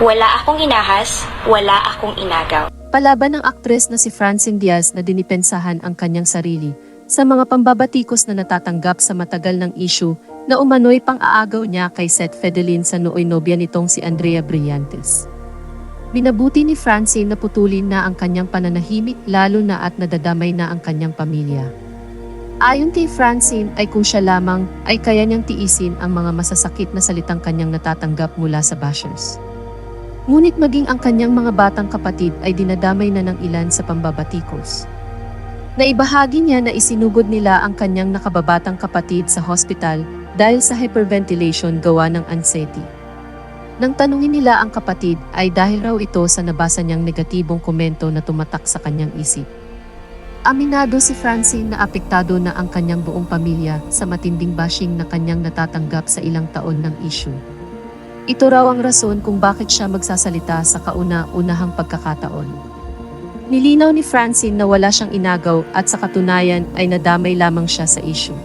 Wala akong inahas, wala akong inagaw. Palaban ng aktres na si Francine Diaz na dinipensahan ang kanyang sarili sa mga pambabatikos na natatanggap sa matagal ng issue na umano'y pang-aagaw niya kay Seth Fedelin sa nooy nobya nitong si Andrea Brillantes. Binabuti ni Francine na putulin na ang kanyang pananahimik lalo na at nadadamay na ang kanyang pamilya. Ayon kay Francine ay kung siya lamang ay kaya niyang tiisin ang mga masasakit na salitang kanyang natatanggap mula sa bashers. Ngunit maging ang kanyang mga batang kapatid ay dinadamay na ng ilan sa pambabatikos. Naibahagi niya na isinugod nila ang kanyang nakababatang kapatid sa hospital dahil sa hyperventilation gawa ng anxiety. Nang tanungin nila ang kapatid ay dahil raw ito sa nabasa niyang negatibong komento na tumatak sa kanyang isip. Aminado si Francine na apektado na ang kanyang buong pamilya sa matinding bashing na kanyang natatanggap sa ilang taon ng issue. Ito raw ang rason kung bakit siya magsasalita sa kauna-unahang pagkakataon. Nilinaw ni Francine na wala siyang inagaw at sa katunayan ay nadamay lamang siya sa issue.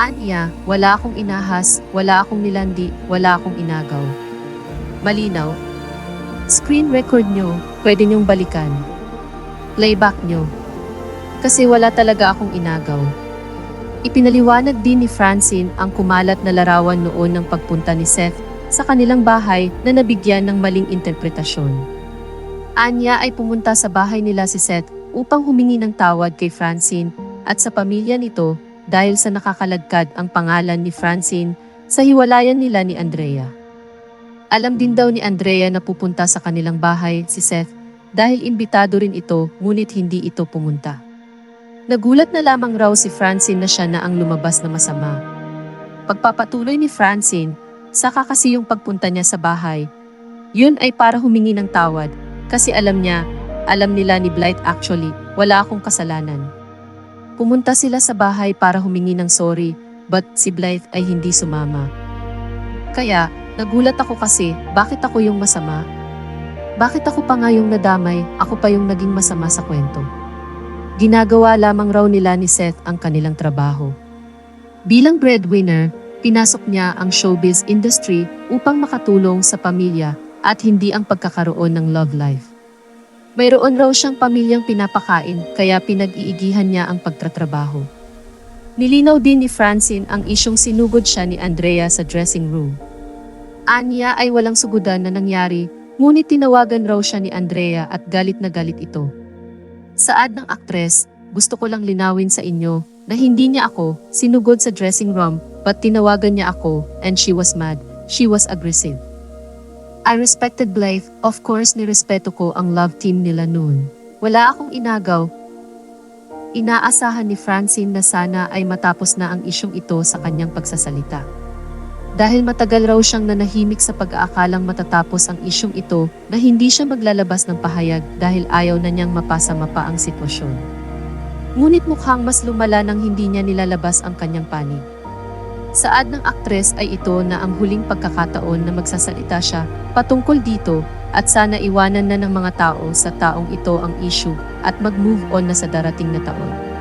Anya, wala akong inahas, wala akong nilandi, wala akong inagaw. Malinaw. Screen record nyo, pwede nyong balikan. Playback nyo. Kasi wala talaga akong inagaw. Ipinaliwanag din ni Francine ang kumalat na larawan noon ng pagpunta ni Seth sa kanilang bahay na nabigyan ng maling interpretasyon. Anya ay pumunta sa bahay nila si Seth upang humingi ng tawad kay Francine at sa pamilya nito dahil sa nakakalagkad ang pangalan ni Francine sa hiwalayan nila ni Andrea. Alam din daw ni Andrea na pupunta sa kanilang bahay si Seth dahil imbitado rin ito ngunit hindi ito pumunta. Nagulat na lamang raw si Francine na siya na ang lumabas na masama. Pagpapatuloy ni Francine, saka kasi yung pagpunta niya sa bahay. Yun ay para humingi ng tawad kasi alam niya, alam nila ni Blight actually, wala akong kasalanan. Pumunta sila sa bahay para humingi ng sorry, but si Blythe ay hindi sumama. Kaya, nagulat ako kasi, bakit ako yung masama? Bakit ako pa nga yung nadamay, ako pa yung naging masama sa kwento? Ginagawa lamang raw nila ni Seth ang kanilang trabaho. Bilang breadwinner, pinasok niya ang showbiz industry upang makatulong sa pamilya at hindi ang pagkakaroon ng love life. Mayroon raw siyang pamilyang pinapakain kaya pinag-iigihan niya ang pagtatrabaho. Nilinaw din ni Francine ang isyong sinugod siya ni Andrea sa dressing room. Anya ay walang sugudan na nangyari, ngunit tinawagan raw siya ni Andrea at galit na galit ito. Saad ng aktres, gusto ko lang linawin sa inyo na hindi niya ako sinugod sa dressing room but tinawagan niya ako and she was mad, she was aggressive. I respected Blythe, of course nirespeto ko ang love team nila noon. Wala akong inagaw. Inaasahan ni Francine na sana ay matapos na ang isyong ito sa kanyang pagsasalita. Dahil matagal raw siyang nanahimik sa pag-aakalang matatapos ang isyong ito na hindi siya maglalabas ng pahayag dahil ayaw na niyang mapasama pa ang sitwasyon. Ngunit mukhang mas lumala nang hindi niya nilalabas ang kanyang panig. Saad ng aktres ay ito na ang huling pagkakataon na magsasalita siya patungkol dito at sana iwanan na ng mga tao sa taong ito ang issue at mag-move on na sa darating na taon.